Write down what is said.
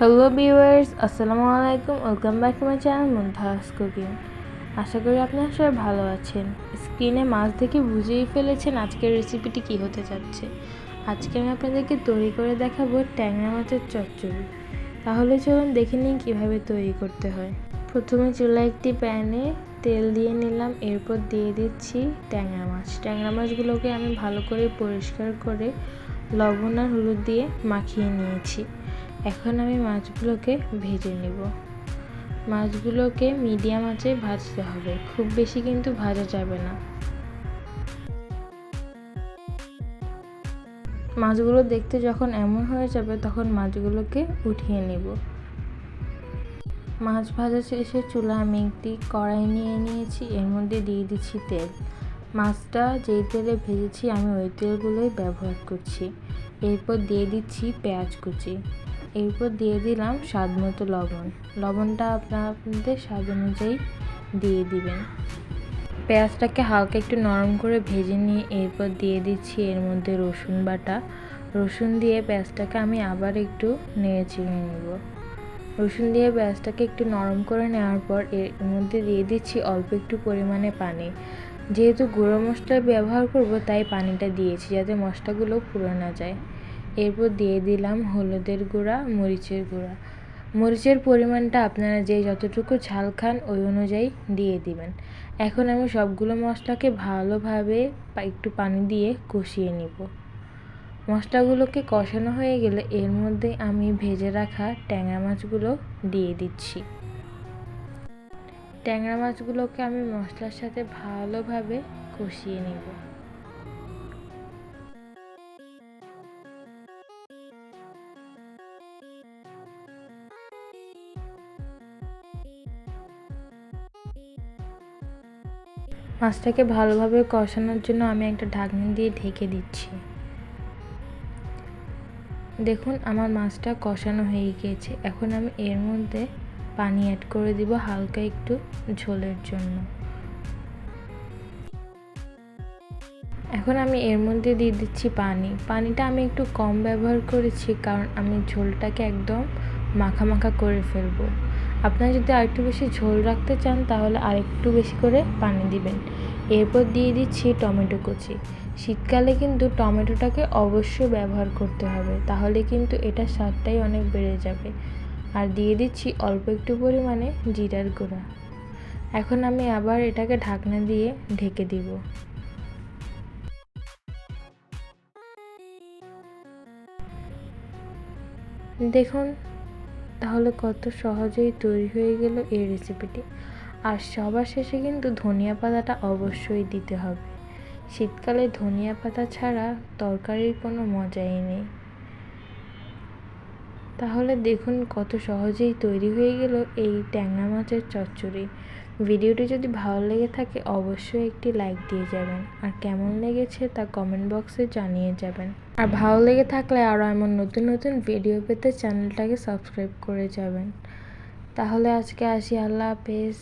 Hello viewers আসসালামু আলাইকুম welcome back to my channel Munthas cooking আশা করি আপনারা সবাই ভালো আছেন। স্ক্রিনে মাছ দেখে বুঝেই ফেলেছেন আজকের রেসিপিটি কী হতে যাচ্ছে। আজকে আমি আপনাদেরকে তৈরি করে দেখাবো ট্যাংরা মাছের চচ্চড়ি। তাহলে চলুন দেখে নিন কীভাবে তৈরি করতে হয়। প্রথমে চুলা একটি প্যানে তেল দিয়ে নিলাম, এরপর দিয়ে দিচ্ছি ট্যাংরা মাছ। ট্যাংরা মাছগুলোকে আমি ভালো করে পরিষ্কার করে লবণ আর হলুদ দিয়ে মাখিয়ে নিয়েছি। এখন আমি মাছগুলোকে ভেজে নেব। মাছগুলোকে মিডিয়াম আঁচে ভাজতে হবে। খুব বেশি কিন্তু ভাজা যাবে না। মাছগুলো দেখতে যখন এমন হয়ে যাবে, তখন মাছগুলোকে উঠিয়ে নেব। মাছ ভাজা শেষে চুলা আমি একটি কড়াই নিয়ে নিয়েছি। এর মধ্যে দিয়ে দিচ্ছি তেল। মাছটা যেই তেলে ভেজেছি, আমি ওই তেলগুলোই ব্যবহার করছি। এরপর দিয়ে দিচ্ছি পেঁয়াজ কুচি। এরপর দিয়ে দিলাম স্বাদ মতো লবণ। লবণটা আপনার আপনাদের স্বাদ অনুযায়ী দিয়ে দিবেন। পেঁয়াজটাকে হালকা একটু নরম করে ভেজে নিয়ে এরপর দিয়ে দিচ্ছি এর মধ্যে রসুন বাটা। রসুন দিয়ে পেঁয়াজটাকে আমি আবার একটু নেড়ে চিড়ে নেব। রসুন দিয়ে পেঁয়াজটাকে একটু নরম করে নেওয়ার পর এর মধ্যে দিয়ে দিচ্ছি অল্প একটু পরিমাণে পানি। যেহেতু গুঁড়ো মশলা ব্যবহার করব তাই পানিটা দিয়েছি যাতে মশলাগুলো পুড়ে না যায়। এরপর দিয়ে দিলাম হলুদের গুঁড়া, মরিচের গুঁড়া। মরিচের পরিমাণটা আপনারা যে যতটুকু ঝাল খান, ওই অনুযায়ী দিয়ে দিবেন। এখন আমি সবগুলো মশলাকে ভালোভাবে একটু পানি দিয়ে কষিয়ে নিব। মশলাগুলোকে কষানো হয়ে গেলে এর মধ্যে আমি ভেজে রাখা ট্যাংরা মাছগুলো দিয়ে দিচ্ছি। ট্যাংরা মাছগুলোকে আমি মশলার সাথে ভালোভাবে কষিয়ে নেব। মাছটাকে ভালোভাবে কষানোর জন্য আমি একটা ঢাকনি দিয়ে ঢেকে দিচ্ছি। দেখুন, আমার মাছটা কষানো হয়ে গিয়েছে। এখন আমি এর মধ্যে পানি অ্যাড করে দিব হালকা একটু ঝোলের জন্য। এখন আমি এর মধ্যে দিয়ে দিচ্ছি পানি। পানিটা আমি একটু কম ব্যবহার করেছি কারণ আমি ঝোলটাকে একদম মাখা মাখা করে ফেলব। আপনারা যদি আরেকটু বেশি ঝোল রাখতে চান, তাহলে আরেকটু বেশি করে পানি দিবেন। এরপর দিয়ে দিচ্ছি টমেটো কুচি। শীতকালে কিন্তু টমেটোটাকে অবশ্যই ব্যবহার করতে হবে, তাহলে কিন্তু এটার স্বাদটাই অনেক বেড়ে যাবে। আর দিয়ে দিচ্ছি অল্প একটু পরিমাণে জিরার গুঁড়া। এখন আমি আবার এটাকে ঢাকনা দিয়ে ঢেকে দিব। দেখুন তাহলে কত সহজেই তৈরি হয়ে গেল এই রেসিপিটি আর সবার শেষে কিন্তু ধনিয়া পাতাটা অবশ্যই দিতে হবে। শীতকালে ধনিয়া পাতা ছাড়া তরকারির কোনো মজাই নেই। তাহলে দেখুন কত সহজেই তৈরি হয়ে গেল এই ট্যাংরা মাছের চচ্চড়ি। ভিডিওটি যদি ভালো লেগে থাকে, অবশ্যই একটি লাইক দিয়ে যাবেন। আর কেমন লেগেছে তা কমেন্ট বক্সে জানিয়ে যাবেন। আর ভালো লেগে থাকলে আরও এমন নতুন নতুন ভিডিও পেতে চ্যানেলটাকে সাবস্ক্রাইব করে যাবেন। তাহলে আজকে আসি, আল্লাহ হাফেজ।